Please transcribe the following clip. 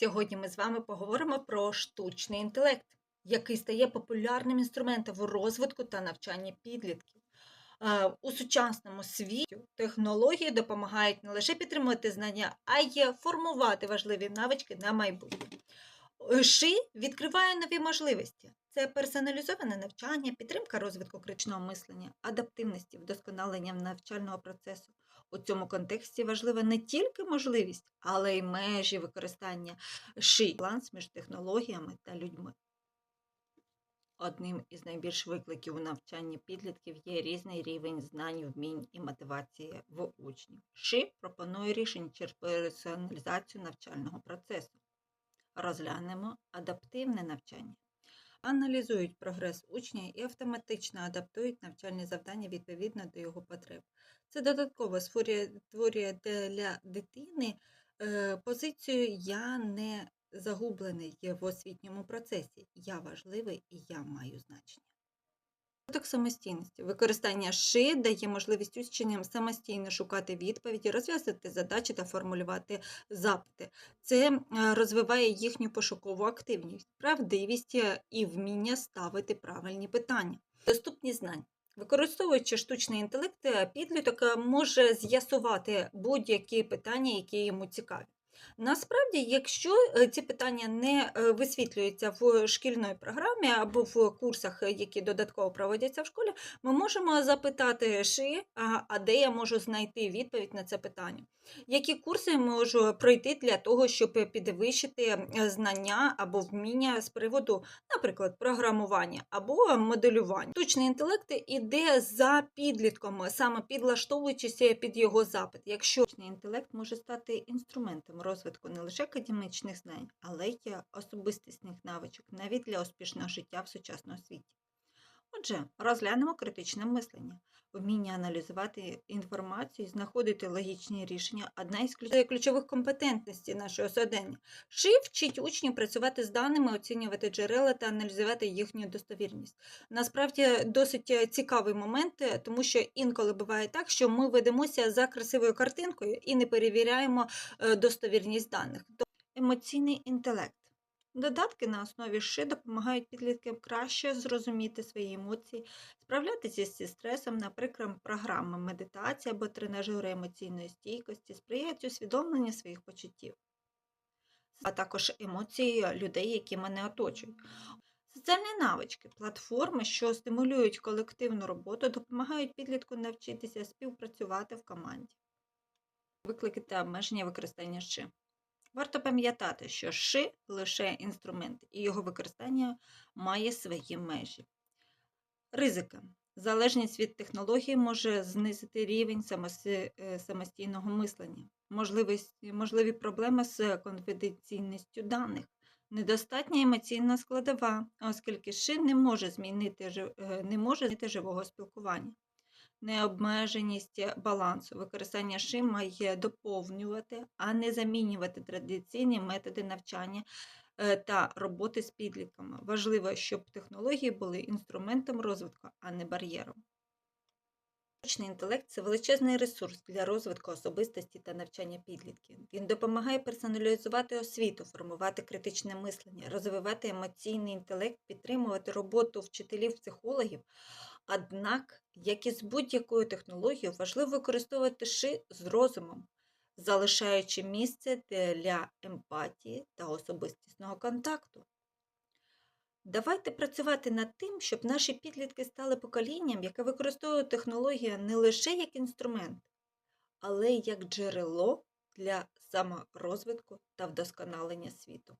Сьогодні ми з вами поговоримо про штучний інтелект, який стає популярним інструментом в розвитку та навчанні підлітків. У сучасному світі технології допомагають не лише підтримувати знання, а й формувати важливі навички на майбутнє. ШИ відкриває нові можливості. Це персоналізоване навчання, підтримка розвитку критичного мислення, адаптивності, вдосконалення навчального процесу. У цьому контексті важлива не тільки можливість, але й межі використання ШИ, баланс між технологіями та людьми. Одним із найбільш викликів у навчанні підлітків є різний рівень знань, вмінь і мотивації в учнів. ШИ пропонує рішення через персоналізацію навчального процесу. Розглянемо адаптивне навчання. Аналізують прогрес учня і автоматично адаптують навчальні завдання відповідно до його потреб. Це додатково створює для дитини е, позицію Я не загублений в освітньому процесі. Я важливий і я маю значення. Розвиток самостійності. Використання ШИ дає можливість учням самостійно шукати відповіді, розв'язати задачі та формулювати запити. Це е, розвиває їхню пошукову активність, правдивість е, і вміння ставити правильні питання. Доступність знань. Використовуючи штучний інтелект, е, підліток може з'ясувати будь-які питання, які йому цікаві. Насправді, якщо е, ці питання не е, висвітлюються в шкільної програмі або в курсах, е, які додатково проводяться в школі, ми можемо запитати ШИ, а, де я можу знайти відповідь на це питання. Які курси я можу пройти для того, щоб підвищити знання або вміння з приводу, наприклад, програмування або моделювання? Штучний інтелект іде за підлітком, саме підлаштовуючись під його запит. Якщо штучний інтелект може стати інструментом розвитку не лише академічних знань, але й особистісних навичок, навіть для успішного життя в сучасному світі. Отже, розглянемо критичне мислення, вміння аналізувати інформацію, знаходити логічні рішення одна із ключових компетентностей нашого сьогодення. ШИ вчить учнів працювати з даними, оцінювати джерела та аналізувати їхню достовірність. Насправді досить е, цікавий момент, е, тому що інколи буває так, що ми ведемося за красивою картинкою і не перевіряємо е, достовірність даних. Емоційний інтелект. Додатки на основі ШИ допомагають підліткам краще зрозуміти свої емоції, справлятися зі стресом, наприклад, програми медитації або тренажери емоційної стійкості, сприяють усвідомленню своїх почуттів, а також емоції людей, які мене оточують. Соціальні навички, платформи, що стимулюють колективну роботу, допомагають підлітку навчитися співпрацювати в команді. Виклики та обмеження використання ШИ. Варто пам'ятати, що ШИ лише інструмент, і його використання має свої межі. Ризики. Залежність від технології може знизити рівень е, самостійного мислення, можливі проблеми з конфіденційністю даних, недостатня емоційна складова, оскільки ШИ не може змінити, е, не може змінити живого спілкування. Необмеженість балансу. Використання ШИ має доповнювати, а не замінювати традиційні методи навчання е, та роботи з підлітками. Важливо, щоб технології були інструментом розвитку, а не бар'єром. Штучний інтелект це величезний ресурс для розвитку особистості та навчання підлітків. Він допомагає персоналізувати освіту, формувати критичне мислення, розвивати емоційний інтелект, підтримувати роботу вчителів-психологів. Однак, як і з будь-якою технологією, важливо використовувати ши з розумом, залишаючи місце для емпатії та особистісного контакту. Давайте працювати над тим, щоб наші підлітки стали поколінням, яке використовує технологію не лише як інструмент, але й як джерело для саморозвитку та вдосконалення світу.